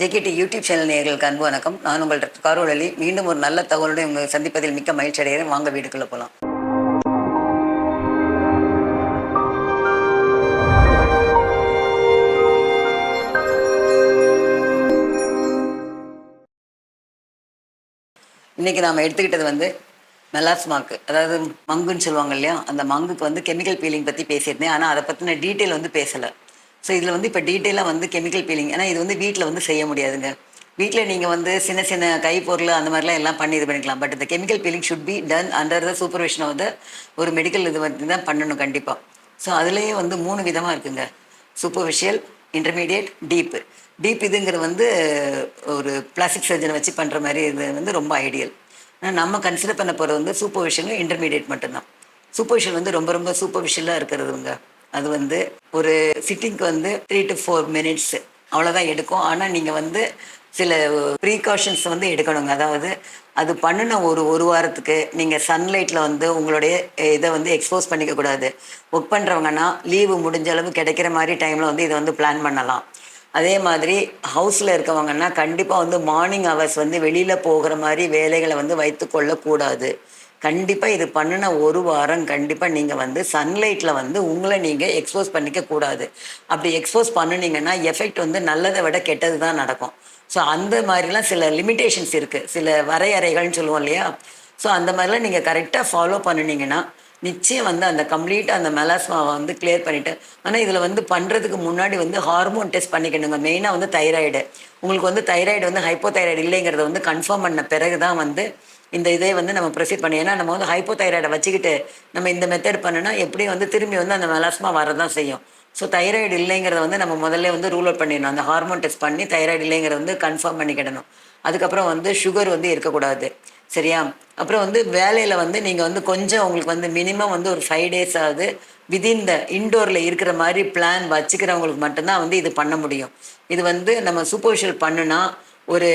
JKD YouTube channel நேர்களுக்கு அன்பு வணக்கம். நான் உங்கள் டாக்டர் மீண்டும் ஒரு நல்ல தகவலுடன் உங்களை சந்திப்பதில் மிக்க மகிழ்ச்சி அடைகிறேன். வாங்க வீட்டுக்குள்ளே போகலாம் இன்னைக்கு நாம் எடுத்துக்கிட்டது வந்து மெலாஸ்மாக்கு அதாவது மங்குன்னு சொல்லுவாங்க இல்லையா? அந்த மங்குக்கு வந்து கெமிக்கல் பீலிங் பற்றி பேசியிருந்தேன். ஆனால் அதை பற்றின டீட்டெயில் வந்து பேசலை. ஸோ இதில் வந்து இப்போ டீட்டெயிலாக வந்து கெமிக்கல் பீலிங் ஏன்னா இது வந்து வீட்டில் வந்து செய்ய முடியாதுங்க. வீட்டில் நீங்கள் வந்து சின்ன சின்ன கைப்பொருள் அந்த மாதிரிலாம் எல்லாம் பண்ணி இது பண்ணிக்கலாம். பட் இந்த chemical peeling should be done under the supervision of the ஒரு மெடிக்கல் இது வந்து தான் பண்ணணும் கண்டிப்பாக ஸோ அதுலேயே வந்து மூணு விதமாக இருக்குங்க. சூப்பர்ஃபிஷியல் இன்டர்மீடியட் டீப்பு டீப் இதுங்கிறது வந்து ஒரு பிளாஸ்டிக் சர்ஜனை வச்சு பண்ணுற மாதிரி இது வந்து ரொம்ப ஐடியல் ஆனால் நம்ம கன்சிடர் பண்ண போகிறது வந்து சூப்பர்விஷனும் இன்டர்மீடியட் மட்டும்தான். சூப்பர்விஷன் வந்து ரொம்ப ரொம்ப சூப்பர்விஷியலாக இருக்கிறதுங்க. அது வந்து ஒரு சிட்டிங்க்கு வந்து த்ரீ டு ஃபோர் மினிட்ஸ் அவ்வளோதான் எடுக்கும். ஆனால் நீங்கள் வந்து சில ப்ரீகாஷன்ஸ் வந்து எடுக்கணுங்க. அதாவது அது பண்ணின ஒரு ஒரு வாரத்துக்கு நீங்கள் சன்லைட்டில் வந்து உங்களுடைய இதை வந்து எக்ஸ்போஸ் பண்ணிக்க கூடாது. ஒர்க் பண்ணுறவங்கன்னா லீவு முடிஞ்ச அளவு கிடைக்கிற மாதிரி டைமில் வந்து இதை வந்து பிளான் பண்ணலாம். அதே மாதிரி ஹவுஸில் இருக்கவங்கன்னா கண்டிப்பாக வந்து மார்னிங் ஹவர்ஸ் வந்து வெளியில் போகிற மாதிரி வேலைகளை வந்து வைத்து கொள்ளக்கூடாது கண்டிப்பாக இது பண்ணின ஒரு வாரம் கண்டிப்பாக நீங்கள் வந்து சன்லைட்டில் வந்து உங்களை நீங்கள் எக்ஸ்போஸ் பண்ணிக்க கூடாது. அப்படி எக்ஸ்போஸ் பண்ணுனீங்கன்னா எஃபெக்ட் வந்து நல்லதை விட கெட்டது தான் நடக்கும். ஸோ அந்த மாதிரிலாம் சில லிமிட்டேஷன்ஸ் இருக்குது சில வரையறைகள்னு சொல்லுவோம் இல்லையா? ஸோ அந்த மாதிரிலாம் நீங்கள் கரெக்டாக ஃபாலோ பண்ணினீங்கன்னா நிச்சயம் வந்து அந்த கம்ப்ளீட்டாக அந்த மெலாஸ்மாவை வந்து கிளியர் பண்ணிவிட்டு ஆனால் இதில் வந்து பண்ணுறதுக்கு முன்னாடி வந்து ஹார்மோன் டெஸ்ட் பண்ணிக்கணுங்க. மெயினாக வந்து தைராய்டு உங்களுக்கு வந்து தைராய்டு வந்து ஹைப்போ தைராய்டு இல்லைங்கிறத வந்து கன்ஃபார்ம் பண்ண பிறகு தான் வந்து இந்த இதை வந்து நம்ம ப்ரொசீட் பண்ணி ஏன்னா நம்ம வந்து ஹைப்போதைராய்டை வச்சுக்கிட்டு நம்ம இந்த மெத்தட் பண்ணுனா எப்படியும் வந்து திரும்பி வந்து அந்த மெலாஸ்மா வரதான் செய்யும். ஸோ தைராய்டு இல்லைங்கிறத வந்து நம்ம முதல்ல வந்து ரூல் அவுட் பண்ணிடணும். அந்த ஹார்மோன் டெஸ்ட் பண்ணி தைராய்டு இல்லைங்கிறத வந்து கன்ஃபார்ம் பண்ணிக்கிடணும். அதுக்கப்புறம் வந்து சுகர் வந்து இருக்கக்கூடாது. சரியா? அப்புறம் வந்து வேலையில் வந்து நீங்கள் வந்து கொஞ்சம் உங்களுக்கு வந்து மினிமம் வந்து ஒரு ஃபைவ் டேஸ் ஆகுது விதின் த இன்டோரில் இருக்கிற மாதிரி பிளான் வச்சுக்கிறவங்களுக்கு மட்டும்தான் வந்து இது பண்ண முடியும். இது வந்து நம்ம சூப்பர்விஷல் பண்ணுனா ஒரு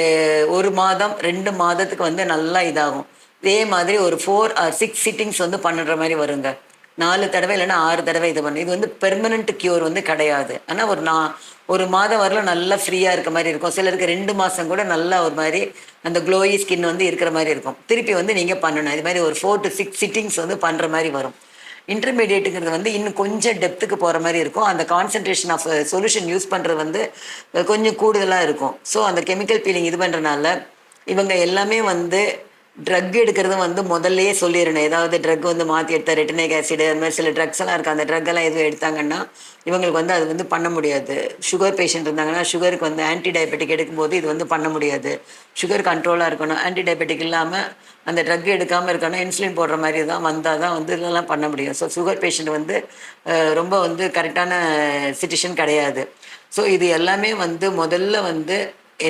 ஒரு மாதம் ரெண்டு மாதத்துக்கு வந்து நல்லா இதாகும். இதே மாதிரி ஒரு ஃபோர் ஆர் சிக்ஸ் சிட்டிங்ஸ் வந்து பண்ணுற மாதிரி வருங்க. நாலு தடவை இல்லைன்னா ஆறு தடவை இது பண்ணு. இது வந்து பெர்மனண்ட் கியூர் வந்து கிடையாது. ஆனால் ஒரு நான் ஒரு மாதம் வரல நல்லா ஃப்ரீயாக இருக்க மாதிரி இருக்கும். சிலருக்கு ரெண்டு மாதம் கூட நல்லா ஒரு மாதிரி அந்த க்ளோயி ஸ்கின் வந்து இருக்கிற மாதிரி இருக்கும். திருப்பி வந்து நீங்கள் பண்ணணும். இது மாதிரி ஒரு ஃபோர் டு சிக்ஸ் சிட்டிங்ஸ் வந்து பண்ணுற மாதிரி வரும். இன்டர்மீடியட்டுங்கிறது வந்து இன்னும் கொஞ்சம் டெப்த்துக்கு போகிற மாதிரி இருக்கும். அந்த கான்சன்ட்ரேஷன் ஆஃப் சொல்யூஷன் யூஸ் பண்ணுறது வந்து uh, கொஞ்சம் கூடுதலாக இருக்கும். ஸோ அந்த கெமிக்கல் பீலிங் இது பண்ணுறனால இவங்க எல்லாமே வந்து ட்ரக் எடுக்கிறதும் வந்து முதல்லயே சொல்லிடணும். ஏதாவது ட்ரக் வந்து மாற்றி எடுத்தால் ரெட்டினிக் ஆசிடு அந்த மாதிரி சில ட்ரக்ஸ் எல்லாம் இருக்குது அந்த ட்ரக் எல்லாம் எதுவும் எடுத்தாங்கன்னா இவங்களுக்கு வந்து அது வந்து பண்ண முடியாது. சுகர் பேஷண்ட் இருந்தாங்கன்னா சுகருக்கு வந்து ஆன்டி டயபெட்டிக் எடுக்கும்போது இது வந்து பண்ண முடியாது. சுகர் கண்ட்ரோலாக இருக்கணும். ஆன்டி டயபெட்டிக் இல்லாமல் அந்த ட்ரக் எடுக்காமல் இருக்கணும். இன்சுலின் போடுற மாதிரி தான் வந்தால் தான் வந்து இதெல்லாம் பண்ண முடியும். ஸோ சுகர் பேஷண்ட் வந்து ரொம்ப வந்து கரெக்டான சிச்சுவேஷன் கிடையாது. ஸோ இது எல்லாமே வந்து முதல்ல வந்து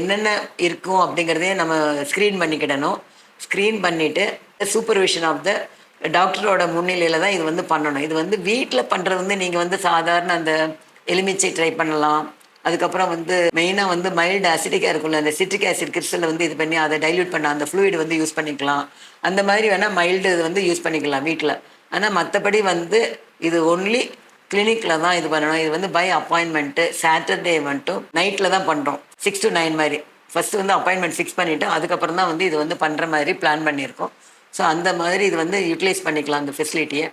என்னென்ன இருக்கும் அப்படிங்கிறதையும் நம்ம ஸ்க்ரீன் பண்ணிக்கிடணும். ஸ்க்ரீன் பண்ணிவிட்டு சூப்பர்விஷன் ஆஃப் த டாக்டரோட முன்னிலையில் தான் இது வந்து பண்ணணும். இது வந்து வீட்டில் பண்ணுறது வந்து நீங்கள் வந்து சாதாரண அந்த எலுமிச்சை ட்ரை பண்ணலாம். அதுக்கப்புறம் வந்து மெயினாக வந்து மைல்டு அசிட்டிக்காக இருக்கும்ல அந்த சிட்ரிக் ஆசிட் கிறிஸ்டலில் வந்து இது பண்ணி அதை டைல்யூட் பண்ண அந்த ஃப்ளூயிட் வந்து யூஸ் பண்ணிக்கலாம். அந்த மாதிரி வேணால் மைல்டு இது வந்து யூஸ் பண்ணிக்கலாம் வீட்டில் ஆனால் மற்றபடி வந்து இது ஒன்லி கிளினிக்கில் தான் இது பண்ணணும். இது வந்து பை அப்பாயின்மெண்ட்டு சாட்டர்டே மட்டும் நைட்டில் தான் பண்ணுறோம் சிக்ஸ் டு நைன் மாதிரி. ஃபஸ்ட்டு வந்து அப்பாயின்மெண்ட் ஃபிக்ஸ் பண்ணிவிட்டோம் அதுக்கப்புறம் தான் வந்து இது வந்து பண்ணுற மாதிரி பிளான் பண்ணியிருக்கோம். ஸோ அந்த மாதிரி இது வந்து யூட்டிலைஸ் பண்ணிக்கலாம் அந்த ஃபெசிலிட்டியை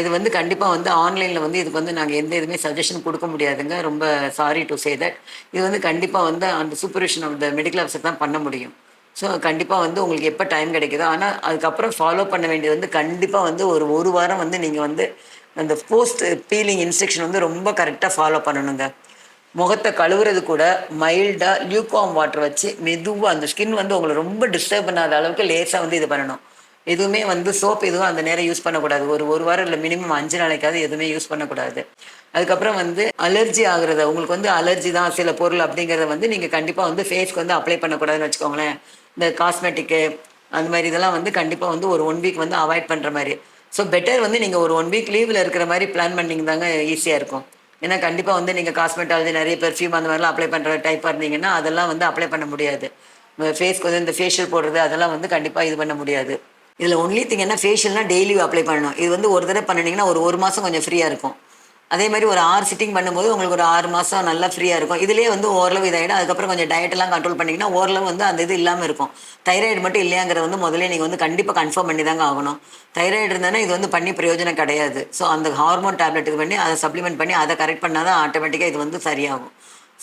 இது வந்து கண்டிப்பாக வந்து ஆன்லைனில் வந்து இதுக்கு வந்து நாங்கள் எந்த இதுவுமே சஜஷன் கொடுக்க முடியாதுங்க. ரொம்ப சாரி டு சே தட் இது வந்து கண்டிப்பாக வந்து அந்த supervision of the medical officer தான் பண்ண முடியும். ஸோ கண்டிப்பாக வந்து உங்களுக்கு எப்போ டைம் கிடைக்குதோ ஆனால் அதுக்கப்புறம் ஃபாலோ பண்ண வேண்டியது வந்து கண்டிப்பாக வந்து ஒரு ஒரு வாரம் வந்து நீங்கள் வந்து அந்த போஸ்ட் பீலிங் இன்ஸ்ட்ரக்ஷன் வந்து ரொம்ப கரெக்டாக ஃபாலோ பண்ணணுங்க. முகத்தை கழுவுறது கூட மைல்டாக லியூகாம் வாட்டர் வச்சு மெதுவாக அந்த ஸ்கின் வந்து உங்களை ரொம்ப டிஸ்டர்ப் பண்ணாத அளவுக்கு லேசாக வந்து இது பண்ணணும். எதுவுமே வந்து சோப் எதுவும் அந்த நேரம் யூஸ் பண்ணக்கூடாது. ஒரு ஒரு வாரம் இல்லை மினிமம் அஞ்சு நாளைக்காவது எதுவுமே யூஸ் பண்ணக்கூடாது. அதுக்கப்புறம் வந்து அலர்ஜி ஆகுறத உங்களுக்கு வந்து அலர்ஜி தான் சில பொருள் அப்படிங்கிறத வந்து நீங்கள் கண்டிப்பாக வந்து ஃபேஸ்க்கு வந்து அப்ளை பண்ணக்கூடாதுன்னு வச்சுக்கோங்களேன். இந்த காஸ்மெட்டிக்கு அந்த மாதிரி இதெல்லாம் வந்து கண்டிப்பாக வந்து ஒரு ஒன் வீக் வந்து அவாய்ட் பண்ணுற மாதிரி. ஸோ பெட்டர் வந்து நீங்கள் ஒரு ஒன் வீக் லீவில் இருக்கிற மாதிரி பிளான் பண்ணிங்க தாங்க ஈஸியாக இருக்கும். ஏன்னா கண்டிப்பாக வந்து நீங்கள் காஸ்மெட்டாலஜி நிறைய பெர்ஃப்யூம் அந்த மாதிரிலாம் அப்ளை பண்ணுற டைப்பாக இருந்தீங்கன்னா அதெல்லாம் வந்து அப்ளை பண்ண முடியாது. ஃபேஸ்க்கு வந்து இந்த ஃபேஷியல் போடுறது அதெல்லாம் வந்து கண்டிப்பாக இது பண்ண முடியாது. இதில் ஒன்லி திங் என்ன ஃபேஷியல்னால் டெய்லி அப்ளை பண்ணணும். இது வந்து ஒரு தடவை பண்ணினீங்கன்னா ஒரு ஒரு மாதம் கொஞ்சம் ஃப்ரீயாக இருக்கும். அதே மாதிரி ஒரு ஆறு சிட்டிங் பண்ணும்போது உங்களுக்கு ஒரு ஆறு மாதம் நல்லா ஃப்ரீயாக இருக்கும். இதுலேயே வந்து ஓரளவு இதாகிடும் அதுக்கப்புறம் கொஞ்சம் டயட்டெல்லாம் கண்ட்ரோல் பண்ணிங்கன்னா ஓரளவு வந்து அந்த இது இல்லாமல் இருக்கும். தைராய்டு மட்டும் இல்லையாங்கிறத வந்து முதல்ல நீங்கள் வந்து கண்டிப்பாக கன்ஃபார்ம் பண்ணி தாங்க ஆகணும். தைராய்டு இருந்தால் இது வந்து பண்ணி பிரயோஜனம் கிடையாது. ஸோ அந்த ஹார்மோன் டேப்லெட் இது பண்ணி அதை சப்ளிமெண்ட் பண்ணி அதை கரெக்ட் பண்ணால் தான் ஆட்டோமேட்டிக்காக இது வந்து சரியாகும்.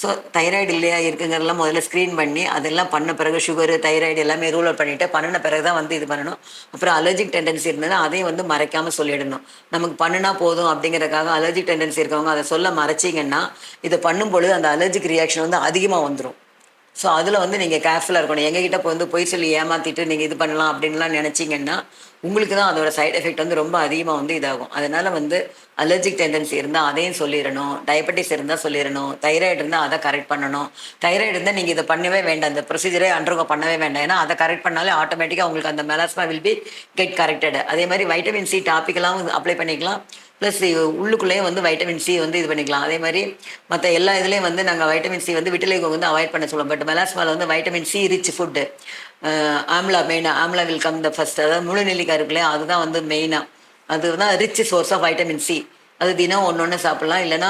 ஸோ தைராய்டு இல்லையா இருக்குங்கிறதெல்லாம் முதல்ல ஸ்க்ரீன் பண்ணி அதெல்லாம் பண்ண பிறகு சுகரு தைராய்டு எல்லாமே ரூல் அவுட் பண்ணிவிட்டு பண்ணின பிறகு தான் வந்து இது பண்ணணும். அப்புறம் அலர்ஜிக் டெண்டன்சி இருந்ததுன்னா அதையும் வந்து மறைக்காமல் சொல்லிடணும். நமக்கு பண்ணுனா போதும் அப்படிங்கிறதுக்காக அலர்ஜிக் டெண்டன்சி இருக்கவங்க அதை சொல்ல மறைச்சிங்கன்னா இதை பண்ணும் பொழுது அந்த அலர்ஜிக் ரியாக்ஷன் வந்து அதிகமாக வந்துடும் ஸோ அதில் வந்து நீங்கள் கேர்ஃபுல்லாக இருக்கணும். எங்ககிட்ட இப்போ வந்து பொய் சொல்லி ஏமாற்றிட்டு நீங்கள் இது பண்ணலாம் அப்படின்லாம் நினச்சிங்கன்னா உங்களுக்கு தான் அதோட சைட் எஃபெக்ட் வந்து ரொம்ப அதிகமாக வந்து இதாகும். அதனால் வந்து அலர்ஜிக் டெண்டன்சி இருந்தால் அதையும் சொல்லிடணும். டயபெட்டிஸ் இருந்தால் சொல்லிடணும். தைராய்டு இருந்தால் அதை கரெக்ட் பண்ணணும். தைராய்டு இருந்தால் நீங்கள் இதை பண்ணவே வேண்டாம். இந்த ப்ரொசீஜரே அண்டர்கோ பண்ணவே வேண்டாம். ஏன்னா அதை கரெக்ட் பண்ணாலே ஆட்டோமேட்டிக்காக உங்களுக்கு அந்த melasma will be get corrected அதே மாதிரி வைட்டமின் சி டாப்பிக்கெல்லாம் அப்ளை பண்ணிக்கலாம். ப்ளஸ் உள்ளுக்குள்ளேயும் வந்து வைட்டமின் சி வந்து இது பண்ணிக்கலாம். அதே மாதிரி மற்ற எல்லா இதுலேயும் வந்து நாங்கள் வைட்டமின் சி வந்து விட்டலைகோ வந்து அவாய்ட் பண்ண சொல்லுவோம். பட் மெலாஸ்மாவில் வந்து vitamin C rich food amla மெயினாக amla will come the first அதாவது முழு நெல்லிக்காய் இருக்குல்லையா அதுதான் வந்து மெயினாக அதுதான் rich source of vitamin C அது தினம் ஒன்று ஒன்று சாப்பிட்லாம். இல்லைனா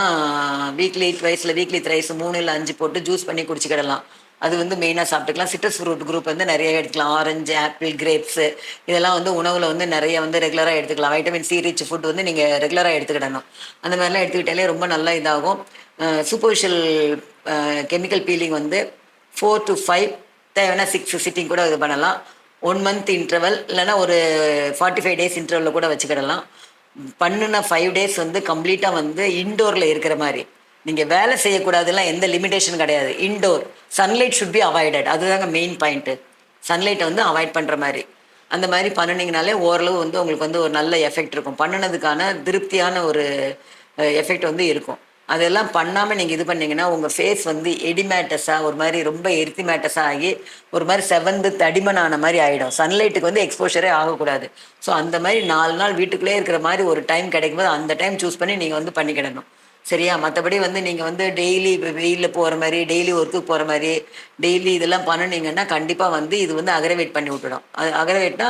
வீக்லி ட்வைஸில் வீக்லி த்ரைஸ் மூணு இல்லை அஞ்சு போட்டு ஜூஸ் பண்ணி குடிச்சிக்கிடலாம். அது வந்து மெயினாக சாப்பிட்டுக்கலாம். சிட்ரஸ் ஃப்ரூட் குரூப் வந்து நிறைய எடுத்துக்கலாம். ஆரஞ்சு ஆப்பிள் கிரேப்ஸு இதெல்லாம் வந்து உணவில் வந்து நிறைய வந்து ரெகுலராக எடுத்துக்கலாம். வைட்டமின் சி ரிச் ஃபுட் வந்து நீங்கள் ரெகுலராக எடுத்துக்கிடணும். அந்த மாதிரிலாம் எடுத்துக்கிட்டாலே ரொம்ப நல்லா இதாகும். சூப்பர்ஃபிஷியல் கெமிக்கல் பீலிங் வந்து ஃபோர் டு ஃபைவ் தேவைன்னா சிக்ஸ் சிட்டிங் கூட இது பண்ணலாம். ஒன் மந்த் இன்டர்வல் இல்லைன்னா ஒரு ஃபார்ட்டி ஃபைவ் டேஸ் இன்டர்வலில் கூட வச்சுக்கிடலாம். பண்ணுன ஃபைவ் டேஸ் வந்து கம்ப்ளீட்டாக வந்து இன்டோரில் இருக்கிற மாதிரி. நீங்கள் வேலை செய்யக்கூடாதுலாம் எந்த லிமிடேஷன் கிடையாது. Indoor sunlight should be avoided அதுதாங்க மெயின் பாயிண்ட்டு சன்லைட்டை வந்து அவாய்ட் பண்ணுற மாதிரி. அந்த மாதிரி பண்ணினீங்கனாலே ஓரளவு வந்து உங்களுக்கு வந்து ஒரு நல்ல எஃபெக்ட் இருக்கும். பண்ணினதுக்கான திருப்தியான ஒரு எஃபெக்ட் வந்து இருக்கும். அதெல்லாம் பண்ணாமல் நீங்கள் இது பண்ணீங்கன்னா உங்கள் ஃபேஸ் வந்து எடிமேட்டஸாக ஒரு மாதிரி ரொம்ப எரித்திமேட்டஸாக ஆகி ஒரு மாதிரி செவந்து தடிமனான மாதிரி ஆகிடும் சன்லைட்டுக்கு வந்து எக்ஸ்போஷரே ஆகக்கூடாது. ஸோ அந்த மாதிரி நாலு நாள் வீட்டுக்குள்ளே இருக்கிற மாதிரி ஒரு டைம் கிடைக்கும்போது அந்த டைம் சூஸ் பண்ணி நீங்கள் வந்து பண்ணிக்கிடணும். சரியா? மற்றபடி வந்து நீங்கள் வந்து டெய்லி வெயிலில் போகிற மாதிரி டெய்லி ஒர்க்குக்கு போகிற மாதிரி டெய்லி இதெல்லாம் பண்ணினீங்கன்னா கண்டிப்பாக வந்து இது வந்து அக்ரவேட் பண்ணி விட்டுடும். அது அக்ரவேட்னா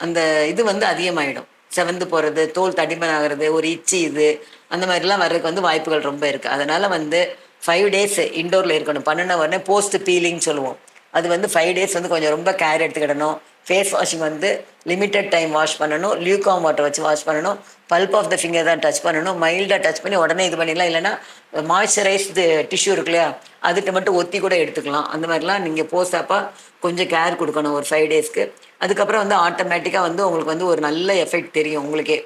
அந்த இது வந்து அதிகமாகிடும் செவந்து போகிறது தோல் தடிமன் ஆகிறது ஒரு இச்சி இது அந்த மாதிரிலாம் வர்றதுக்கு வந்து வாய்ப்புகள் ரொம்ப இருக்குது அதனால் வந்து ஃபைவ் டேஸ் இன்டோரில் இருக்கணும். பண்ணின உடனே போஸ்ட் பீலிங் சொல்லுவோம். அது வந்து ஃபைவ் டேஸ் வந்து கொஞ்சம் ரொம்ப கேர் எடுத்துக்கிடணும். ஃபேஸ் வாஷிங் வந்து லிமிட்டட் டைம் வாஷ் பண்ணணும். லியூகாம் வாட்டர் வச்சு வாஷ் பண்ணணும். பல்ப் ஆஃப் த ஃபிங்கர் தான் டச் பண்ணணும். மைல்டாக டச் பண்ணி உடனே இது பண்ணிடலாம். இல்லைனா மாய்ஸ்சரைஸ்டு டிஷ்யூ இருக்கு இல்லையா அதுக்கு மட்டும் ஒத்தி கூட எடுத்துக்கலாம். அந்த மாதிரிலாம் நீங்கள் போஸ்டாப்பாக கொஞ்சம் கேர் கொடுக்கணும் ஒரு ஃபைவ் டேஸ்க்கு அதுக்கப்புறம் வந்து ஆட்டோமேட்டிக்காக வந்து உங்களுக்கு வந்து ஒரு நல்ல எஃபெக்ட் தெரியும் உங்களுக்கே.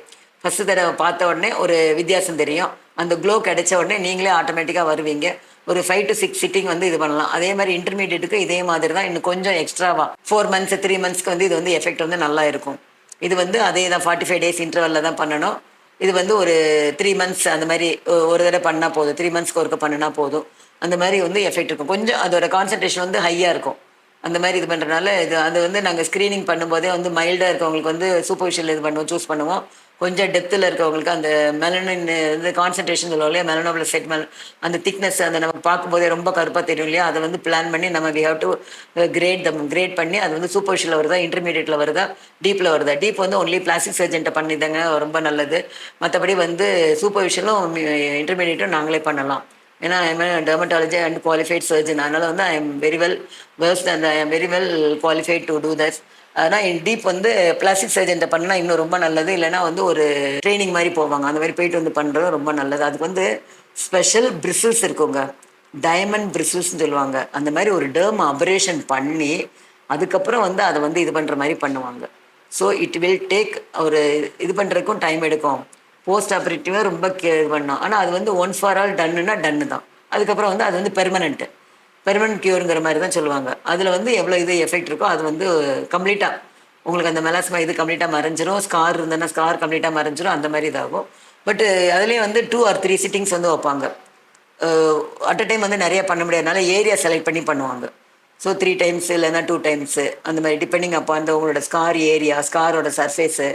ஃபஸ்ட்டு தடவை பார்த்த உடனே ஒரு வித்தியாசம் தெரியும். அந்த க்ளோ கிடைச்ச உடனே நீங்களே ஆட்டோமேட்டிக்காக வருவீங்க. ஒரு ஃபைவ் டு சிக்ஸ் சிட்டிங் வந்து இது பண்ணலாம். அதே மாதிரி இன்டர்மீடியட்டுக்கு இதே மாதிரி தான். இன்னும் கொஞ்சம் எக்ஸ்ட்ராவா ஃபோர் மந்த்ஸ் த்ரீ மந்த்ஸ்க்கு வந்து இது வந்து எஃபெக்ட் வந்து நல்லா இருக்கும். இது வந்து அதே தான் ஃபார்ட்டி ஃபைவ் டேஸ் இன்டர்வலில் தான் பண்ணணும். இது வந்து ஒரு த்ரீ மந்த்ஸ் அந்த மாதிரி ஒரு தடவை பண்ணால் போதும். த்ரீ மந்த்ஸ்க்கு ஒருக்க பண்ணினா போதும். அந்த மாதிரி வந்து எஃபெக்ட் இருக்கும். கொஞ்சம் அதோட கான்சன்ட்ரேஷன் வந்து ஹையாக இருக்கும். அந்த மாதிரி இது பண்ணுறதுனால இது அது வந்து நாங்கள் ஸ்க்ரீனிங் பண்ணும்போதே வந்து மைல்டாக இருக்கவங்களுக்கு வந்து சூப்பர்விஷியல் இது பண்ணுவோம் சூஸ் பண்ணுவோம். கொஞ்சம் டெப்த்தில் இருக்கவங்களுக்கு அந்த மெலனின் இது கான்சன்ட்ரேஷன் சொல்லுவோம் இல்லையா? மெலனோபில் செட் மெல் அந்த திக்னஸ் அந்த நம்ம பார்க்கும்போதே ரொம்ப கருப்பாக தெரியும் இல்லையா? அதை வந்து பிளான் பண்ணி நம்ம we have to grade them grade பண்ணி அது வந்து சூப்பர்ஷியலில் வருதா இன்டர்மீடியட்டில் வருதா டீப்பில் வருதா? டீப் வந்து ஒன்லி பிளாஸ்டிக் சர்ஜன்ட்டை பண்ணிதாங்க ரொம்ப நல்லது. மற்றபடி வந்து சூப்பர்விஷனும் இன்டர்மீடியட்டும் நாங்களே பண்ணலாம். ஏன்னா I'm dermatology and qualified surgeon அதனால் வந்து I am very well versed and I am very well qualified to do that ஆனால் டீப் வந்து பிளாஸ்டிக் சர்ஜன்ட்ட பண்ணால் இன்னும் ரொம்ப நல்லது. இல்லைனா வந்து ஒரு ட்ரைனிங் மாதிரி போவாங்க. அந்த மாதிரி போயிட்டு வந்து பண்ணுறது ரொம்ப நல்லது. அதுக்கு வந்து ஸ்பெஷல் பிரிசில்ஸ் இருக்குங்க. டைமண்ட் பிரிசில்ஸ்னு சொல்லுவாங்க. அந்த மாதிரி ஒரு டேர்ம் ஆப்ரேஷன் பண்ணி அதுக்கப்புறம் வந்து அதை வந்து இது பண்ணுற மாதிரி பண்ணுவாங்க. ஸோ இட் வில் டேக் ஒரு இது பண்ணுறதுக்கும் டைம் எடுக்கும். போஸ்ட் ஆப்ரேட்டிவாக ரொம்ப கே இது பண்ணோம். ஆனால் அது வந்து ஒன்ஸ் ஃபார் ஆல் டன்னுன்னா டன்னு தான். அதுக்கப்புறம் வந்து அது வந்து பெர்மனண்ட்டு பெர்மனன்ட் கியூருங்கிற மாதிரி தான் சொல்லுவாங்க. அதில் வந்து எவ்வளோ இது எஃபெக்ட் இருக்கோ அது வந்து கம்ப்ளீட்டாக உங்களுக்கு அந்த மெலாஸ்மா இது கம்ப்ளீட்டாக மறைஞ்சிரும். ஸ்கார் இருந்ததுன்னா ஸ்கார் கம்ப்ளீட்டாக மறைஞ்சிரும். அந்த மாதிரி இதாகும். பட் அதுலேயே வந்து டூ ஆர் த்ரீ சிட்டிங்ஸ் வந்து வைப்பாங்க. அட் அ டைம் வந்து நிறைய பண்ண முடியாதனால ஏரியா செலக்ட் பண்ணி பண்ணுவாங்க. ஸோ த்ரீ டைம்ஸ் இல்லைன்னா டூ டைம்ஸு அந்த மாதிரி டிபெண்டிங் அப்போ அந்த உங்களோட ஸ்கார் ஏரியா ஸ்காரோட சர்ஃபேஸு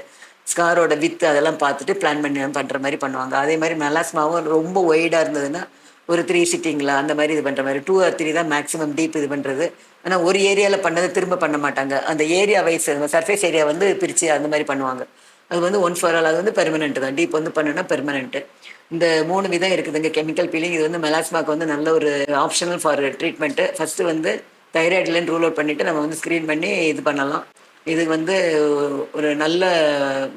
ஸ்காரோட வித்து அதெல்லாம் பார்த்துட்டு பிளான் பண்ணி பண்ணுற மாதிரி பண்ணுவாங்க. அதே மாதிரி மெலாஸ்மாவும் ரொம்ப ஒய்டாக இருந்ததுன்னா ஒரு த்ரீ சிட்டிங்களா அந்த மாதிரி இது பண்ணுற மாதிரி டூ ஆர் த்ரீ தான் மேக்ஸிமம் டீப் இது பண்ணுறது ஆனால் ஒரு ஏரியாவில் பண்ணதை திரும்ப பண்ண மாட்டாங்க. அந்த ஏரியா வைஸ் சர்ஃபேஸ் ஏரியா வந்து பிரித்து அந்த மாதிரி பண்ணுவாங்க. அது வந்து ஒன் ஃபார் ஆல் அது வந்து பெர்மனெண்ட் தான். டீப் வந்து பண்ணுனா பெர்மனெண்ட்டு இந்த மூணு விதம் இருக்குதுங்க. கெமிக்கல் பீலிங் இது வந்து மெலாஸ்மாக்கு வந்து நல்ல ஒரு ஆப்ஷனல் ஃபார் ட்ரீட்மெண்ட்டு ஃபஸ்ட்டு வந்து தைராய்டுலேருந்து ரூல் அவுட் பண்ணிவிட்டு நம்ம வந்து ஸ்க்ரீன் பண்ணி இது பண்ணலாம். இது வந்து ஒரு நல்ல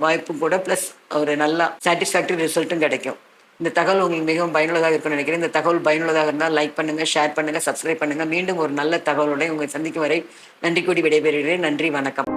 வாய்ப்பும் கூட ப்ளஸ் ஒரு நல்ல சாட்டிஸ்ஃபேக்டரி ரிசல்ட்டும் கிடைக்கும். இந்த தகவல் உங்களுக்கு மிகவும் பயனுள்ளதாக இருக்கும்னு நினைக்கிறேன். இந்த தகவல் பயனுள்ளதாக இருந்தால் லைக் பண்ணுங்கள் ஷேர் பண்ணுங்கள் சப்ஸ்கிரைப் பண்ணுங்கள் மீண்டும் ஒரு நல்ல தகவலுடன் உங்களை சந்திக்கும் வரை நன்றி கூடி விடைபெறுகிறேன். நன்றி வணக்கம்.